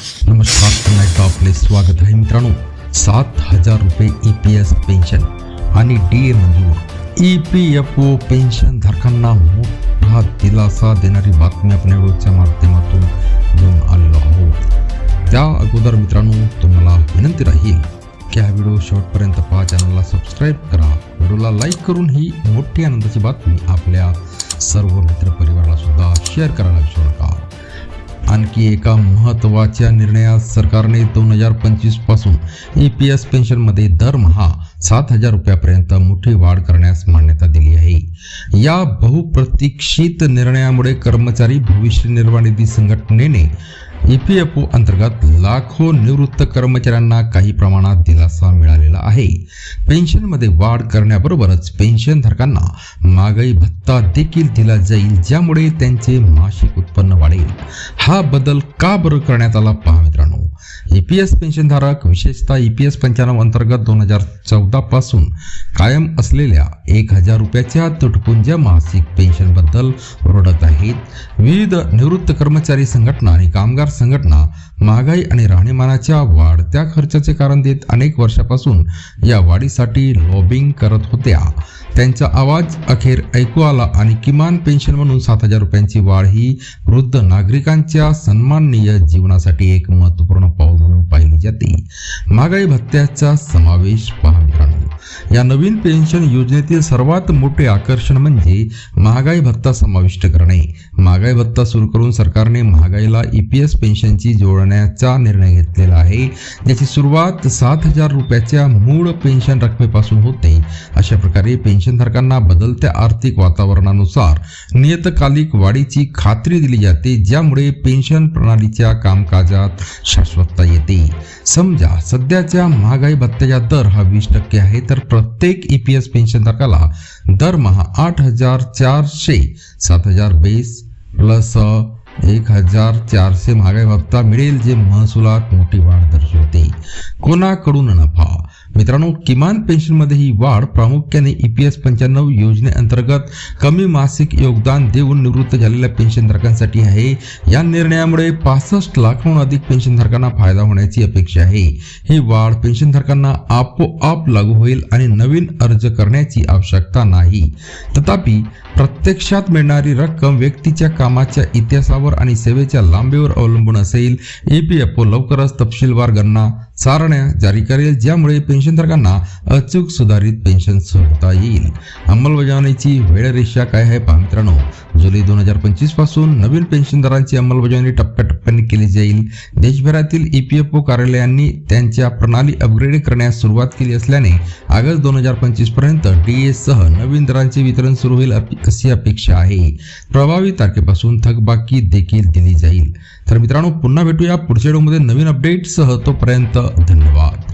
नमस्कार पुन्हा एकदा आपले स्वागत आहे मित्रांनो. सात हजार रुपये ई पी एस पेन्शन आणि डी ए मंजूर. E P F O pension धारकांना मोठा दिलासा देणारी बातमी आपण या व्हिडिओच्या माध्यमातून घेऊन आलेलो आहोत. त्या अगोदर मित्रांनो तुम्हाला विनंती राहील की हा व्हिडिओ शेवटपर्यंत पहा चॅनलला सबस्क्राईब करा. व्हिडिओला लाईक करून ही मोठी आनंदाची बातमी आपल्या सर्व मित्रपरिवाराला सुद्धा शेअर करायला विसरू आणखी एका महत्त्वाच्या निर्णयात सरकारने दोन हजार पंचवीसपासून ई पी एस पेन्शनमध्ये दरमहा सात हजार रुपयापर्यंत मोठी वाढ करण्यास मान्यता दिली आहे. या बहुप्रतीक्षित निर्णयामुळे कर्मचारी भविष्य निर्वाह निधी संघटनेने ई पी एफ ओ अंतर्गत लाखो निवृत्त कर्मचाऱ्यांना काही प्रमाणात दिलासा मिळालेला आहे. पेन्शनमध्ये वाढ करण्याबरोबरच पेन्शनधारकांना महागाई भत्ता देखील दिला जाईल ज्यामुळे त्यांचे मासिक उत्पन्न वाढेल. हा बदल का बरं करण्यात आला पहा मित्रांनो. ई पी एस पेन्शनधारक विशेषतः ई पी एस पंच्याण्णव अंतर्गत दोन हजार चौदा पासून कायम असलेल्या एक हजार रुपयाच्या तुटपुंज्या मासिक पेन्शनबद्दल ओरडत आहेत. विविध निवृत्त कर्मचारी संघटना आणि कामगार संघटना महागाई आणि राहणीमानाच्या वाढत्या खर्चाचे कारण देत अनेक वर्षापासून या वाढीसाठी लॉबिंग करत होत्या. त्यांचा आवाज अखेर ऐकू आला आणि किमान पेन्शन म्हणून सात हजार रुपयांची वाढ ही वृद्ध नागरिकांच्या सन्माननीय जीवनासाठी एक महत्त्वपूर्ण पाऊल म्हणून पाहिली जाते. महागाई भत्त्याचा समावेश पाहावा. या नवीन पेन्शन योजनेतील सर्वात मोठे आकर्षण म्हणजे महागाई भत्ता समाविष्ट करणे. महागाई भत्ता सुरू करून सरकारने महागाईला ई पी एस पेन्शनची जोडण्याचा निर्णय घेतलेला आहे. ज्याची सुरुवात सात हजार रुपयाच्या मूळ पेन्शन रकमेपासून होते. अशा प्रकारे पेन्शनधारकांना बदलत्या आर्थिक वातावरणानुसार नियतकालिक वाढीची खात्री दिली जाते ज्यामुळे पेन्शन प्रणालीच्या कामकाजात शाश्वतता येते. समजा सध्याच्या महागाई भत्त्याचा दर हा वीस टक्के आहे तर प्रत्येक ईपीएस पेन्शनधारकाला दरमहा आठ हजार चारशे सात हजार बेस प्लस एक हजार चारशे महागाई भत्ता मिळेल जे महसुलात मोठी वाढ दर्शवते. कोणाकडून नफा? मित्रांनो किमान पेन्शनमध्ये ही वाढ प्रामुख्याने ई पी एस पंच्याण्णव योजनेअंतर्गत कमी मासिक योगदान देऊन निवृत्त झालेल्या पेन्शनधारकांसाठी आहे. या निर्णयामुळे पासष्ट लाखहून अधिक पेन्शनधारकांना फायदा होण्याची अपेक्षा आहे. ही वाढ पेन्शनधारकांना आपोआप लागू होईल आणि नवीन अर्ज करण्याची आवश्यकता नाही. तथापि प्रत्यक्षात मिळणारी रक्कम व्यक्तीच्या कामाच्या इतिहासावर आणि सेवेच्या लांबीवर अवलंबून असेल. ई पी एफ ओ लवकरच तपशीलवार गणना सारण्या जारी करेल ज्यामुळे पेन्शनधारकांना अचूक सुधारित पेन्शन सोडता येईल. अंमलबजावणीची वेळरेषा काय आहे पहा मित्रांनो जुलै दोन हजार पंचवीसपासून नवीन पेन्शन दरांची अंमलबजावणी टप्प्याटप्प्याने केली जाईल. देशभरातील ई पी एफ ओ कार्यालयांनी त्यांच्या प्रणाली अपग्रेड करण्यास सुरुवात केली असल्याने ऑगस्ट दोन हजार पंचवीसपर्यंत डी नवीन दरांचे वितरण सुरू होईल अप- अशी अपेक्षा आहे. प्रभावी तारखेपासून थकबाकी देखील दिली जाईल. तर मित्रांनो पुन्हा भेटूया पुढच्या व्हिडिओमध्ये नवीन अपडेटसह तोपर्यंत धन्यवाद.